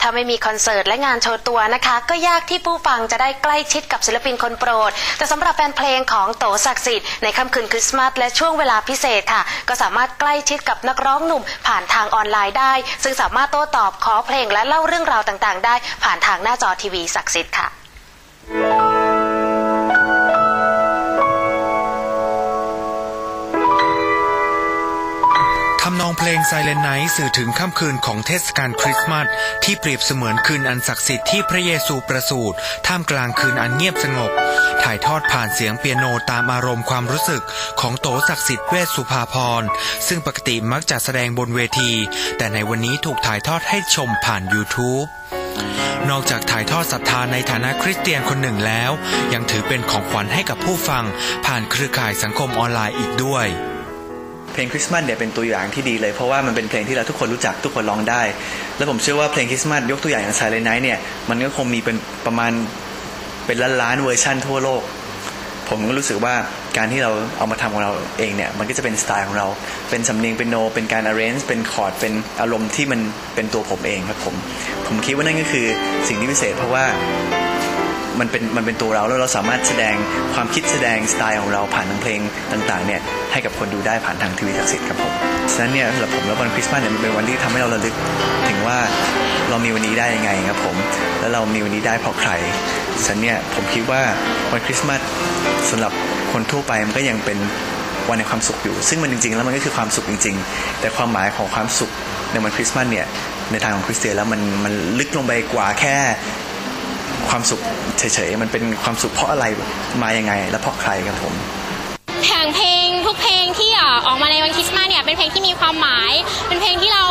ถ้าไม่มีคอนเสิร์ตและงานโชว์ตัวนะคะ ก็ยากที่ผู้ฟังจะได้ใกล้ชิดกับศิลปินคนโปรด แต่สำหรับแฟนเพลงของโตศักดิ์สิทธิ์ในค่ำคืนคริสต์มาสและช่วงเวลาพิเศษค่ะ ก็สามารถใกล้ชิดกับนักร้องหนุ่มผ่านทางออนไลน์ได้ ซึ่งสามารถโต้ตอบขอเพลงและเล่าเรื่องราวต่างๆ ได้ผ่านทางหน้าจอทีวีศักดิ์สิทธิ์ค่ะ เพลง Silent Night สื่อถึงค่ำคืนของเทศกาลคริสต์มาสที่เปรียบเสมือนคืนอันศักดิ์สิทธิ์ที่พระเยซูประสูติท่ามกลางคืนอันเงียบสงบ ถ่ายทอดผ่านเสียงเปียโนตามอารมณ์ความรู้สึกของโตศักดิ์สิทธิ์เวชสุภาพรซึ่งปกติมักจะแสดงบนเวที แต่ในวันนี้ถูกถ่ายทอดให้ชมผ่าน YouTube นอกจากถ่ายทอดศรัทธาในฐานะคริสเตียนคนหนึ่งแล้ว ยังถือเป็นของขวัญให้กับผู้ฟังผ่านเครือข่ายสังคมออนไลน์อีกด้วย เพลงคริสต์มาสเนี่ยเป็นตัวอย่างที่ดีเลย เพราะว่ามันเป็นเพลงที่เราทุกคนรู้จักทุกคนร้องได้ และผมเชื่อว่าเพลงคริสต์มาสยกตัวอย่างอย่าง Silent Night เนี่ยมันก็คงมีเป็นประมาณเป็นล้านล้านเวอร์ชั่นทั่วโลก ผมก็รู้สึกว่าการที่เราเอามาทำของเราเองเนี่ยมันก็จะเป็นสไตล์ของเรา เป็นสำเนียงเป็นโน เป็นการ arrange เป็นคอร์ดเป็นอารมณ์ที่มันเป็นตัวผมเองครับผม ผมคิดว่านั่นก็คือสิ่งที่พิเศษเพราะว่า มันเป็นมันเป็นตัวเราแล้วเราสามารถแสดงความคิดแสดงสไตล์ของเราผ่านทางเพลงต่างๆเนี่ยให้กับคนดูได้ผ่านทางทีวีศักดิ์สิทธิ์ครับผมฉะนั้นเนี่ยสำหรับผมแล้ววันคริสต์มาสเนี่ยมันเป็นวันที่ทำให้เราระลึกถึงว่าเรามีวันนี้ได้ยังไงครับผม แล้วเรามีวันนี้ได้เพราะใครฉะนั้นเนี่ยผมคิดว่าวันคริสต์มาสสำหรับคนทั่วไปมันก็ยังเป็นวันแห่งความสุขอยู่ ซึ่งมันจริงๆ แล้วมันก็คือความสุขจริง ๆ แต่ความหมายของความสุขในวันคริสต์มาสเนี่ยในทางของคริสเตียนแล้วมันมันลึกลงไปกว่าแค่ ความสุขเฉยๆมันเป็นความสุขเพราะอะไรมายังไง และเพราะใครครับผมแผงเพลงทุกเพลงที่ออกมาในวันคริสต์มาสเนี่ยเป็นเพลงที่มีความหมาย เป็นเพลงที่เรา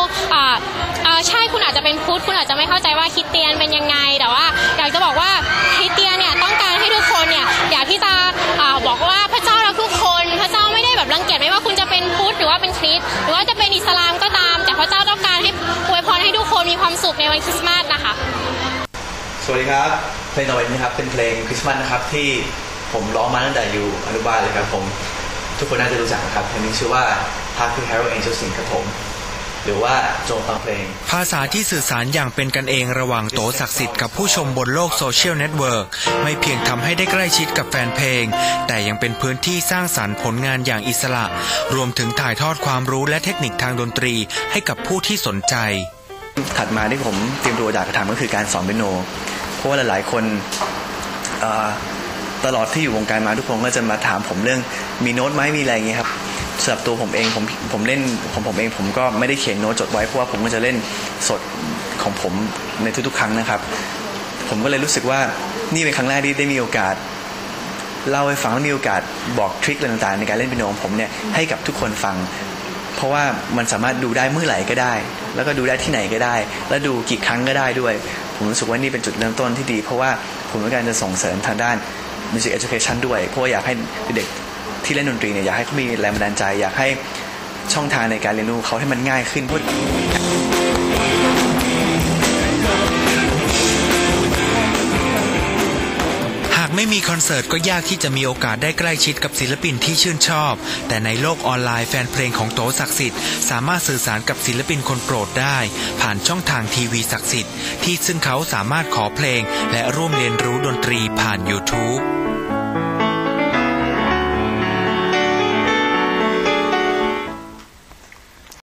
ใช่คุณอาจจะเป็นพุทธคุณอาจจะไม่เข้าใจว่าคริสเตียนเป็นยังไง แต่ว่าอยากจะบอกว่าคริสเตียนเนี่ยต้องการให้ทุกคนเนี่ยอยากที่จะอบอกว่าพระเจ้ารักทุกคน พระเจ้าไม่ได้แบบรังเกียจไม่ว่าคุณจะเป็นพุทธหรือว่าเป็นคริสต์หรือว่าจะเป็นอิสลามก็ตาม แต่พระเจ้าต้องการให้อวยพรให้ทุกคนมีความสุขในวันคริสต์มาสนะคะ สวัสดีครับ เพลงต่อไปนี้ครับเป็นเพลงคริสต์มาสนะครับที่ผมร้องมาตั้งแต่อยู่อนุบาลเลยครับผม ทุกคนน่าจะรู้จักนะครับเพลงนี้ชื่อว่า Hark to Herald Angels Sing ครับผมหรือว่าจงฟังเพลง ภาษาที่สื่อสารอย่างเป็นกันเองระหว่างโตศักดิ์สิทธิ์กับผู้ชมบนโลกโซเชียลเน็ตเวิร์กไม่เพียงทำให้ได้ใกล้ชิดกับแฟนเพลง แต่ยังเป็นพื้นที่สร้างสรรค์ผลงานอย่างอิสระ รวมถึงถ่ายทอดความรู้และเทคนิคทางดนตรีให้กับผู้ที่สนใจ ถัดมาที่ผมเตรียมตัวอยากจะทำก็คือการสอนเปียโน เพราะว่าหลาย ๆ คนตลอดที่อยู่วงการมาทุกคนก็จะมาถามผมเรื่องมีโน้ตไหมมีอะไรอย่างเงี้ยครับสำหรับตัวผมเองผมผมเล่นผมผมเองผมก็ไม่ได้เขียนโน้ตจดไว้เพราะว่าผมก็จะเล่นสดของผมในทุกๆ ครั้งนะครับ ผมก็เลยรู้สึกว่านี่เป็นครั้งแรกที่ได้มีโอกาสเล่าให้ฟังและมีโอกาสบอกทริคอะไรต่างๆ ในการเล่นเปียโนของผมเนี่ยให้กับทุกคนฟัง เพราะว่ามันสามารถดูได้เมื่อไหร่ก็ได้ แล้วก็ดูได้ที่ไหนก็ได้ แล้วดูกี่ครั้งก็ได้ด้วย ผมรู้สึกว่านี่เป็นจุดเริ่มต้นที่ดี เพราะว่าผมต้องการจะส่งเสริมทางด้าน music education ด้วย เพราะว่าอยากให้เด็กที่เล่นดนตรีเนี่ยอยากให้เขามีแรงบันดาลใจ อยากให้ช่องทางในการเรียนรู้เขาให้มันง่ายขึ้น ไม่มีคอนเสิร์ตก็ยากที่จะมีโอกาสได้ใกล้ชิดกับศิลปินที่ชื่นชอบ แต่ในโลกออนไลน์แฟนเพลงของโตศักดิ์สิทธิ์สามารถสื่อสารกับศิลปินคนโปรดได้ ผ่านช่องทางทีวีศักดิ์สิทธิ์ที่ซึ่งเขาสามารถขอเพลง และร่วมเรียนรู้ดนตรีผ่าน YouTube